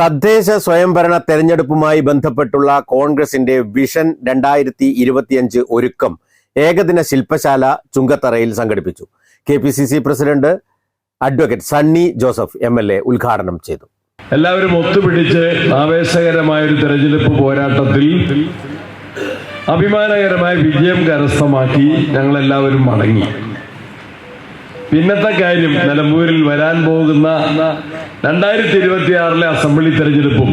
തദ്ദേശ സ്വയംഭരണ തെരഞ്ഞെടുപ്പുമായി ബന്ധപ്പെട്ടുള്ള കോൺഗ്രസിന്റെ വിഷൻ രണ്ടായിരത്തി ഇരുപത്തിയഞ്ച് ഒരുക്കം ഏകദിന ശില്പശാല ചുങ്കത്തറയിൽ സംഘടിപ്പിച്ചു. K P C C president advocate Sunny Joseph M L A ഉദ്ഘാടനം ചെയ്തു. എല്ലാവരും ഒത്തുപിടിച്ച് ആവേശകരമായ ഒരു തെരഞ്ഞെടുപ്പ് പോരാട്ടത്തിൽ അഭിമാനകരമായ വിജയം കരസ്ഥമാക്കി ഞങ്ങൾ എല്ലാവരും മടങ്ങി. പിന്നത്തെ കാര്യം നിലമ്പൂരിൽ വരാൻ പോകുന്ന രണ്ടായിരത്തി ഇരുപത്തി ആറിലെ അസംബ്ലി തെരഞ്ഞെടുപ്പും.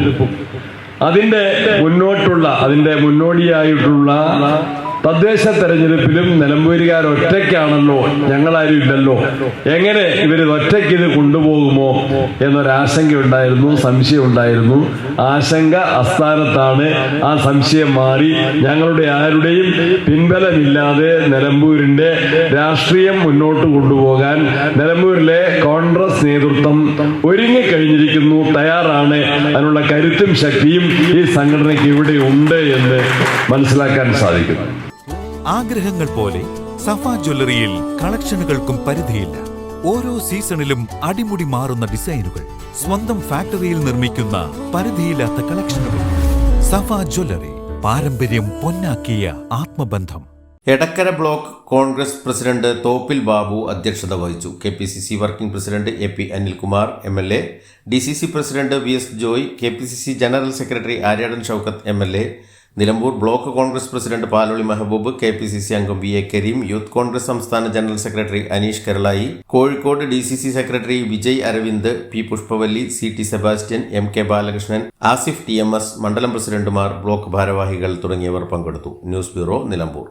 അതിന്റെ മുന്നോട്ടുള്ള അതിന്റെ മുന്നോടിയായിട്ടുള്ള തദ്ദേശ തെരഞ്ഞെടുപ്പിലും നിലമ്പൂരുകാർ ഒറ്റയ്ക്കാണല്ലോ ഞങ്ങളാരും ഇല്ലല്ലോ. എങ്ങനെ ഇവർ ഒറ്റയ്ക്ക് ഇത് കൊണ്ടുപോകുമോ എന്നൊരാശങ്ക ഉണ്ടായിരുന്നു സംശയം ഉണ്ടായിരുന്നു ആശങ്ക അസ്ഥാനത്താണ് ആ സംശയം മാറി. ഞങ്ങളുടെ ആരുടെയും പിൻബലമില്ലാതെ നിലമ്പൂരിന്റെ രാഷ്ട്രീയം മുന്നോട്ട് കൊണ്ടുപോകാൻ നിലമ്പൂരിലെ കോൺഗ്രസ് നേതൃത്വം ഒരുങ്ങിക്കഴിഞ്ഞിരിക്കുന്നു തയ്യാറാണ്. അതിനുള്ള കരുത്തും ശക്തിയും ഈ സംഘടനയ്ക്ക് ഇവിടെ ഉണ്ട് എന്ന് മനസ്സിലാക്കാൻ സാധിക്കുന്നു. ആഗ്രഹങ്ങൾ പോലെ സഫ ജ്വല്ലറിയിൽ കളക്ഷനുകൾക്കും പരിധിയില്ല. ഓരോ സീസണിലും അടിമുടി മാറുന്ന ഡിസൈനുകൾ സ്വന്തം ഫാക്ടറിയിൽ നിർമ്മിക്കുന്ന പരിധിയില്ലാത്ത കളക്ഷനുകൾ. സഫ ജ്വല്ലറി പാരമ്പര്യം പൊന്നാക്കിയ ആത്മബന്ധം. എടക്കര ബ്ലോക്ക് കോൺഗ്രസ് പ്രസിഡന്റ് തോപ്പിൽ ബാബു അധ്യക്ഷത വഹിച്ചു. K P C C working president A P Anilkumar M L A. D C C president V S Joy K P C C general secretary Aryadan Shoukath M L A. Nilambur block Congress president Paloli Mehboob K P C C അംഗം V A Kareem youth Congress സംസ്ഥാന general secretary Aneesh Karalayi Kozhikode D C C secretary Vijay Aravind P Pushpavalli C T Sebastian M K Balakrishnan Asif T M S മണ്ഡലം പ്രസിഡന്റുമാർ block ഭാരവാഹികൾ തുടങ്ങിയവർ പങ്കെടുത്തു. News bureau Nilambur.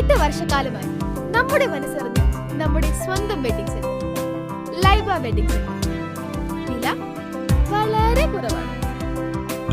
എട്ട് വർഷക്കാലമായി നമ്മുടെ മനസ്സറിഞ്ഞ നമ്മുടെ സ്വന്തം വെഡിങ് സെന്റർ ലൈബ വെഡിങ് വില വളരെ കുറവാണ്.